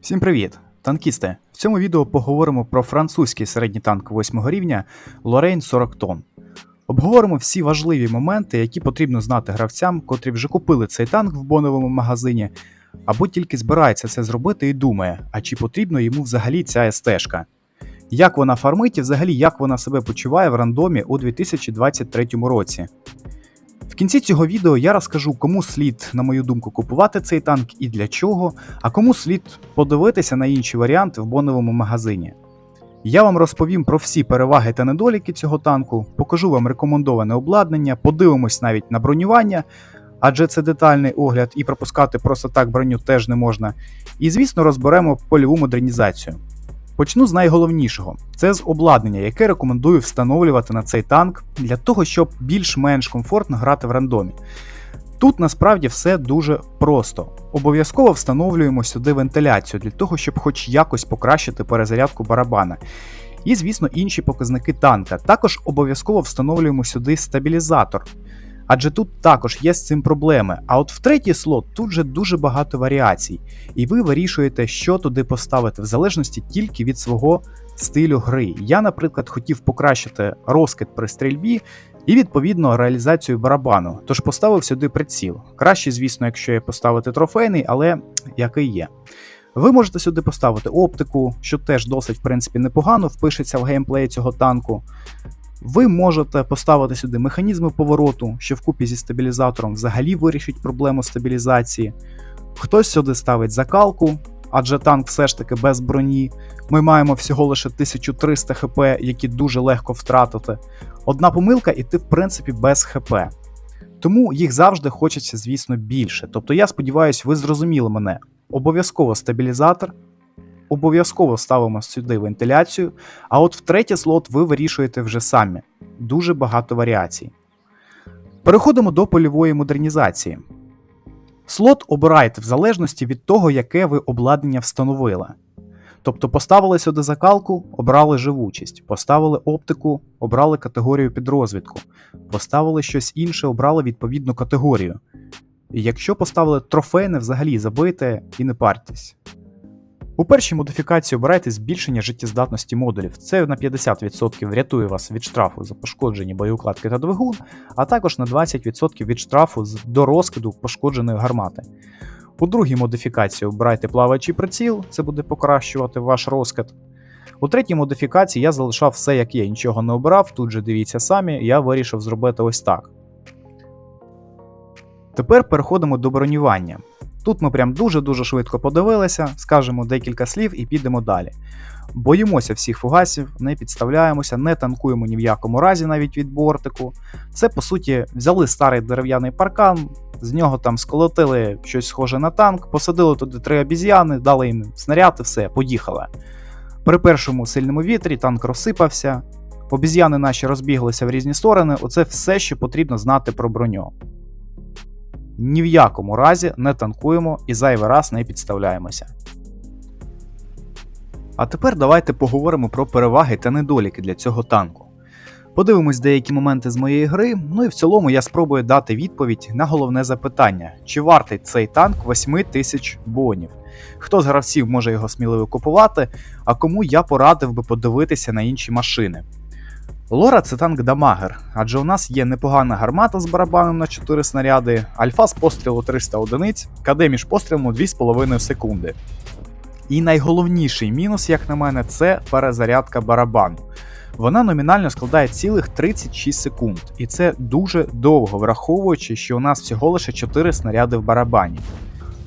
Всім привіт! Танкісти! В цьому відео поговоримо про французький середній танк 8 рівня Lorraine 40 тонн. Обговоримо всі важливі моменти, які потрібно знати гравцям, котрі вже купили цей танк в боновому магазині, або тільки збирається це зробити і думає, а чи потрібно йому взагалі ця СТ-шка. Як вона фармить і взагалі як вона себе почуває в рандомі у 2023 році. Кінці цього відео я розкажу, кому слід, на мою думку, купувати цей танк і для чого, а кому слід подивитися на інші варіанти в боновому магазині. Я вам розповім про всі переваги та недоліки цього танку, покажу вам рекомендоване обладнання, подивимось навіть на бронювання, адже це детальний огляд і пропускати просто так броню теж не можна. І, звісно, розберемо польову модернізацію. Почну з найголовнішого: це з обладнання, яке рекомендую встановлювати на цей танк для того, щоб більш-менш комфортно грати в рандомі. Тут насправді все дуже просто. Обов'язково встановлюємо сюди вентиляцію для того, щоб хоч якось покращити перезарядку барабана. І, звісно, інші показники танка. Також обов'язково встановлюємо сюди стабілізатор. Адже тут також є з цим проблеми. А от в третій слот тут же дуже багато варіацій, і ви вирішуєте, що туди поставити, в залежності тільки від свого стилю гри. Я, наприклад, хотів покращити розкид при стрільбі і відповідно реалізацію барабану, тож поставив сюди приціл. Краще, звісно, якщо є поставити трофейний, але який є. Ви можете сюди поставити оптику, що теж досить в принципі непогано впишеться в геймплей цього танку. Ви можете поставити сюди механізми повороту, що вкупі зі стабілізатором взагалі вирішить проблему стабілізації. Хтось сюди ставить закалку, адже танк все ж таки без броні. Ми маємо всього лише 1300 хп, які дуже легко втратити. Одна помилка, і ти, в принципі, без хп. Тому їх завжди хочеться, звісно, більше. Тобто, я сподіваюся, ви зрозуміли мене. Обов'язково стабілізатор, обов'язково ставимо сюди вентиляцію, а от в третій слот ви вирішуєте вже самі. Дуже багато варіацій. Переходимо до польової модернізації. Слот обирайте в залежності від того, яке ви обладнання встановили. Тобто поставили сюди закалку, обрали живучість, поставили оптику, обрали категорію підрозвідку, поставили щось інше, обрали відповідну категорію. І якщо поставили трофейне, взагалі забийте і не партесь. У першій модифікації обирайте збільшення життєздатності модулів. Це на 50% врятує вас від штрафу за пошкоджені боєукладки та двигун, а також на 20% від штрафу до розкиду пошкодженої гармати. У другій модифікації обирайте плаваючий приціл, це буде покращувати ваш розкид. У третій модифікації я залишав все як є, нічого не обирав, тут же дивіться самі, я вирішив зробити ось так. Тепер переходимо до бронювання. Тут ми прям дуже-дуже швидко подивилися, скажемо декілька слів і підемо далі. Боїмося всіх фугасів, не підставляємося, не танкуємо ні в якому разі навіть від бортику. Це по суті взяли старий дерев'яний паркан, з нього там сколотили щось схоже на танк, посадили туди три обіз'яни, дали їм снаряд і все, поїхали. При першому сильному вітрі танк розсипався, обіз'яни наші розбіглися в різні сторони. Оце все, що потрібно знати про броню. Ні в якому разі не танкуємо і зайвий раз не підставляємося. А тепер давайте поговоримо про переваги та недоліки для цього танку. Подивимось деякі моменти з моєї гри, ну і в цілому я спробую дати відповідь на головне запитання: чи вартий цей танк 8 тисяч бонів? Хто з гравців може його сміливо купувати, а кому я порадив би подивитися на інші машини? Лора це танк дамагер, адже у нас є непогана гармата з барабаном на 4 снаряди, альфа з пострілу 300 одиниць, КД між пострілами 2,5 секунди. І найголовніший мінус, як на мене, це перезарядка барабану. Вона номінально складає цілих 36 секунд, і це дуже довго, враховуючи, що у нас всього лише 4 снаряди в барабані.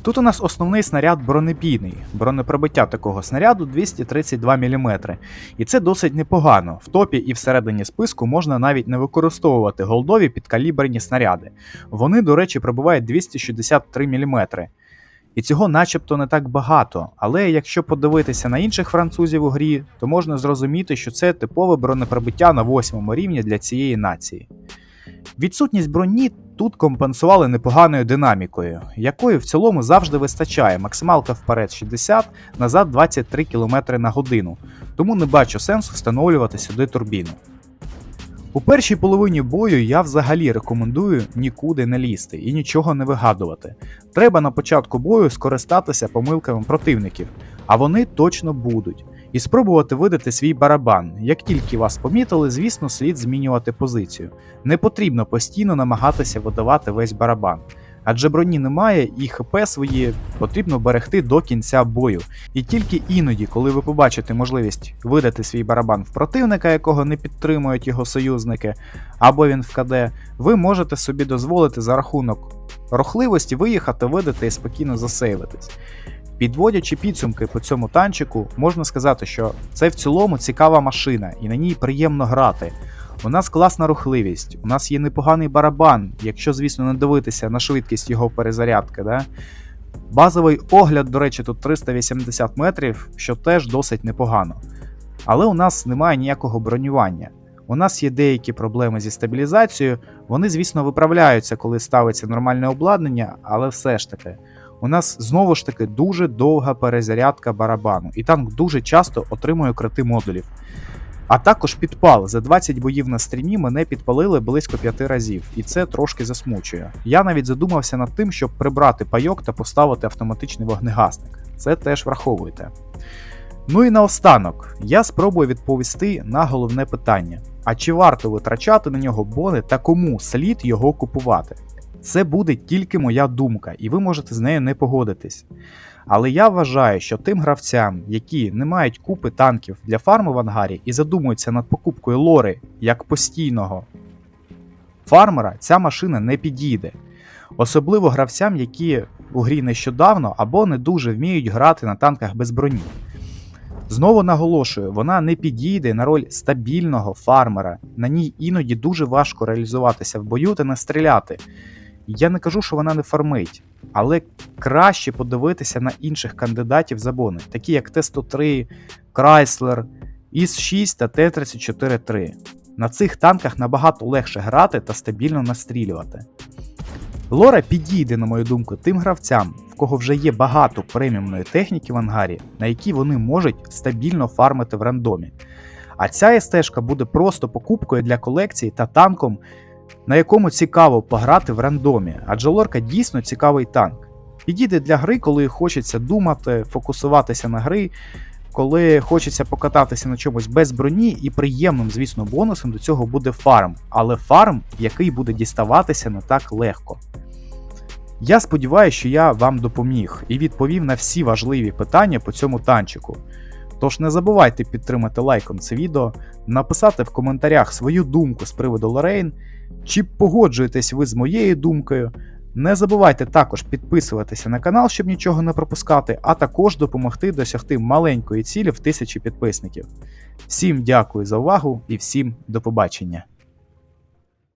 Тут у нас основний снаряд бронебійний, бронепробиття такого снаряду 232 мм, і це досить непогано. В топі і всередині списку можна навіть не використовувати голдові підкаліберні снаряди. Вони, до речі, пробивають 263 мм. І цього начебто не так багато, але якщо подивитися на інших французів у грі, то можна зрозуміти, що це типове бронепробиття на восьмому рівні для цієї нації. Відсутність броні тут компенсували непоганою динамікою, якої в цілому завжди вистачає. Максималка вперед 60, назад 23 км на годину, тому не бачу сенсу встановлювати сюди турбіну. У першій половині бою я взагалі рекомендую нікуди не лізти і нічого не вигадувати. Треба на початку бою скористатися помилками противників, а вони точно будуть. І спробувати видати свій барабан. Як тільки вас помітили, звісно, слід змінювати позицію. Не потрібно постійно намагатися видавати весь барабан. Адже броні немає і ХП свої потрібно берегти до кінця бою. І тільки іноді, коли ви побачите можливість видати свій барабан в противника, якого не підтримують його союзники, або він в КД, ви можете собі дозволити за рахунок рохливості виїхати, видати і спокійно засейвитись. Підводячи підсумки по цьому танчику, можна сказати, що це в цілому цікава машина, і на ній приємно грати. У нас класна рухливість, у нас є непоганий барабан, якщо, звісно, не дивитися на швидкість його перезарядки. Да? Базовий огляд, до речі, тут 380 метрів, що теж досить непогано. Але у нас немає ніякого бронювання. У нас є деякі проблеми зі стабілізацією, вони, звісно, виправляються, коли ставиться нормальне обладнання, але все ж таки. У нас знову ж таки дуже довга перезарядка барабану, і танк дуже часто отримує крити модулів. А також підпал. За 20 боїв на стрімі мене підпалили близько 5 разів, і це трошки засмучує. Я навіть задумався над тим, щоб прибрати пайок та поставити автоматичний вогнегасник. Це теж враховуйте. Ну і наостанок, я спробую відповісти на головне питання: а чи варто витрачати на нього бони та кому слід його купувати? Це буде тільки моя думка, і ви можете з нею не погодитись. Але я вважаю, що тим гравцям, які не мають купи танків для фарму в ангарі і задумуються над покупкою лори як постійного фармера, ця машина не підійде. Особливо гравцям, які у грі нещодавно або не дуже вміють грати на танках без броні. Знову наголошую, вона не підійде на роль стабільного фармера. На ній іноді дуже важко реалізуватися в бою та не стріляти. Я не кажу, що вона не фармить, але краще подивитися на інших кандидатів за бони, такі як Т-103, Chrysler, ІС-6 та Т-34-3. На цих танках набагато легше грати та стабільно настрілювати. Лора підійде, на мою думку, тим гравцям, в кого вже є багато преміумної техніки в ангарі, на якій вони можуть стабільно фармити в рандомі. А ця СТ буде просто покупкою для колекції та танком, на якому цікаво пограти в рандомі, адже лорка дійсно цікавий танк. Підійде для гри, коли хочеться думати, фокусуватися на гри, коли хочеться покататися на чомусь без броні, і приємним, звісно, бонусом до цього буде фарм, але фарм, який буде діставатися не так легко. Я сподіваюся, що я вам допоміг і відповів на всі важливі питання по цьому танчику. Тож не забувайте підтримати лайком це відео, написати в коментарях свою думку з приводу Лорейн, чи погоджуєтесь ви з моєю думкою. Не забувайте також підписуватися на канал, щоб нічого не пропускати, а також допомогти досягти маленької цілі в тисячі підписників. Всім дякую за увагу і всім до побачення!